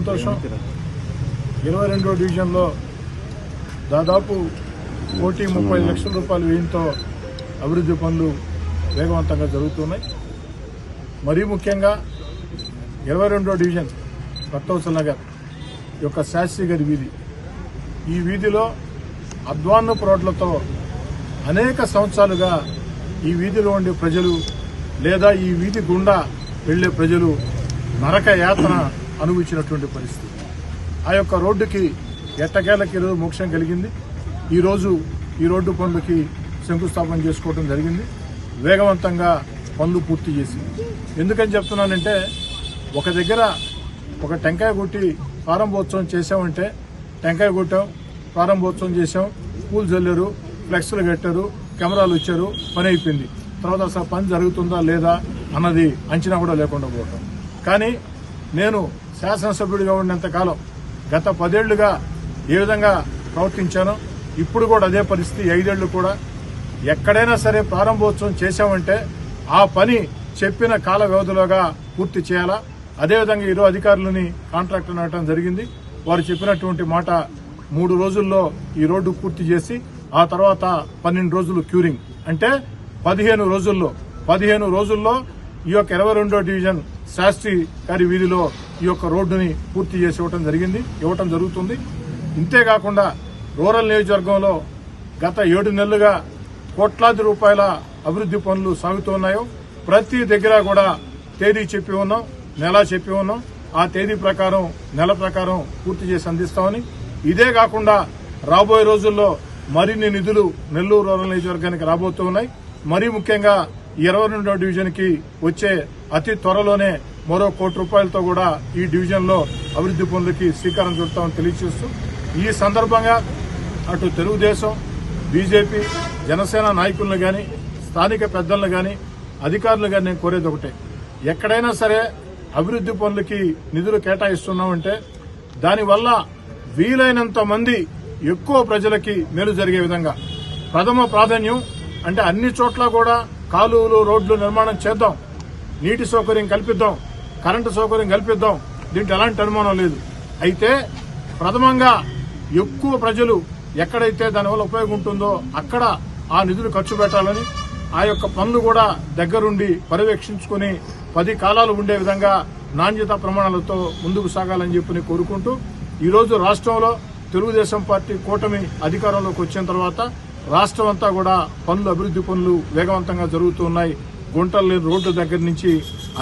సంతోషం. ఇరవై రెండో డివిజన్లో దాదాపు కోటి ముప్పై లక్షల రూపాయల వ్యయంతో అభివృద్ధి పనులు వేగవంతంగా జరుగుతున్నాయి. మరీ ముఖ్యంగా ఇరవై రెండో డివిజన్ రక్తవసల్ నగర్ యొక్క శాస్త్రి గారి వీధి. ఈ వీధిలో అధ్వాన్నపు రోడ్లతో అనేక సంవత్సరాలుగా ఈ వీధిలో ఉండే ప్రజలు లేదా ఈ వీధి గుండా వెళ్ళే ప్రజలు నరక యాత్ర అనుభవించినటువంటి పరిస్థితి. ఆ యొక్క రోడ్డుకి ఎట్టకేలకి ఈరోజు మోక్షం కలిగింది. ఈరోజు ఈ రోడ్డు పనులకి శంకుస్థాపన చేసుకోవడం జరిగింది. వేగవంతంగా పనులు పూర్తి చేసి. ఎందుకని చెప్తున్నానంటే ఒక దగ్గర ఒక టెంకాయ కొట్టి ప్రారంభోత్సవం చేసామంటే టెంకాయ కొట్టాం ప్రారంభోత్సవం చేసాం పూలు చల్లారు ఫ్లెక్స్లు కట్టారు కెమెరాలు ఇచ్చారు పని అయిపోయింది. తర్వాత అసలు పని జరుగుతుందా లేదా అన్నది అంచనా కూడా లేకుండా పోవటం. కానీ నేను శాసనసభ్యుడిగా ఉన్నంత కాలం గత పదేళ్ళుగా ఏ విధంగా ప్రవర్తించానో ఇప్పుడు కూడా అదే పరిస్థితి ఐదేళ్ళు కూడా. ఎక్కడైనా సరే ప్రారంభోత్సవం చేశామంటే ఆ పని చెప్పిన కాల వ్యవధిలోగా పూర్తి చేయాలా? అదేవిధంగా ఈరోజు అధికారులని కాంట్రాక్టర్ అనడం జరిగింది. వారు చెప్పినటువంటి మాట మూడు రోజుల్లో ఈ రోడ్డు పూర్తి చేసి ఆ తర్వాత పన్నెండు రోజులు క్యూరింగ్. అంటే పదిహేను రోజుల్లో పదిహేను రోజుల్లో ఈ యొక్క ఇరవై రెండో డివిజన్ శాస్త్రి గారి వీధిలో ఈ యొక్క రోడ్డుని పూర్తి చేసి ఇవ్వటం జరిగింది ఇవ్వటం జరుగుతుంది. ఇంతేకాకుండా రూరల్ నియోజకవర్గంలో గత ఏడు నెలలుగా కోట్లాది రూపాయల అభివృద్ధి పనులు సాగుతున్నాయో ప్రతి దగ్గర కూడా తేదీ చెప్పి ఉన్నాం నెల చెప్పి ఉన్నాం. ఆ తేదీ ప్రకారం నెల ప్రకారం పూర్తి చేసి అందిస్తామని. ఇదే కాకుండా రాబోయే రోజుల్లో మరిన్ని నిధులు నెల్లూరు రూరల్ నియోజకవర్గానికి రాబోతున్నాయి మరీ ముఖ్యంగా ఇరవై రెండో డివిజన్కి వచ్చే అతి త్వరలోనే మరో కోటి రూపాయలతో కూడా ఈ డివిజన్లో అభివృద్ధి పనులకి శ్రీకారం చుడతామని తెలియజేస్తూ ఈ సందర్భంగా అటు తెలుగుదేశం బీజేపీ జనసేన నాయకులను గాని స్థానిక పెద్దలను గాని అధికారులు గాని నేను కోరేది ఒకటే. ఎక్కడైనా సరే అభివృద్ధి పనులకి నిధులు కేటాయిస్తున్నామంటే దానివల్ల వీలైనంత మంది ఎక్కువ ప్రజలకి మేలు జరిగే విధంగా. ప్రథమ ప్రాధాన్యం అంటే అన్ని చోట్ల కూడా కాలువలు రోడ్లు నిర్మాణం చేద్దాం. నీటి సౌకర్యం కల్పిద్దాం. కరెంటు సౌకర్యం కల్పిద్దాం. దీంట్లో ఎలాంటి అనుమానం లేదు. అయితే ప్రథమంగా ఎక్కువ ప్రజలు ఎక్కడైతే దానివల్ల ఉపయోగం ఉంటుందో అక్కడ ఆ నిధులు ఖర్చు పెట్టాలని ఆ యొక్క పనులు కూడా దగ్గరుండి పర్యవేక్షించుకుని పది కాలాలు ఉండే విధంగా నాణ్యత ప్రమాణాలతో ముందుకు సాగాలని చెప్పి కోరుకుంటూ ఈరోజు రాష్ట్రంలో తెలుగుదేశం పార్టీ కూటమి అధికారంలోకి వచ్చిన తర్వాత రాష్ట్రం అంతా కూడా పనులు అభివృద్ధి పనులు వేగవంతంగా జరుగుతూ ఉన్నాయి. గుంటలు లేని రోడ్డు దగ్గర నుంచి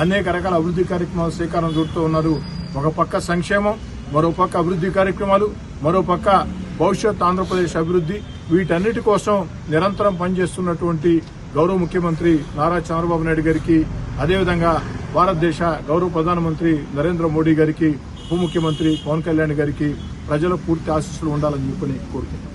అనేక రకాల అభివృద్ధి కార్యక్రమాలు శ్రీకారం చుడుతూ ఉన్నారు. ఒక పక్క సంక్షేమం మరో పక్క అభివృద్ధి కార్యక్రమాలు మరో పక్క భవిష్యత్ ఆంధ్రప్రదేశ్ అభివృద్ధి. వీటన్నిటి కోసం నిరంతరం పనిచేస్తున్నటువంటి గౌరవ ముఖ్యమంత్రి నారా చంద్రబాబు నాయుడు గారికి అదేవిధంగా భారతదేశ గౌరవ ప్రధానమంత్రి నరేంద్ర మోడీ గారికి ఉప ముఖ్యమంత్రి పవన్ కళ్యాణ్ గారికి ప్రజల పూర్తి ఆశీస్సులు ఉండాలని చెప్పని కోరుతున్నాను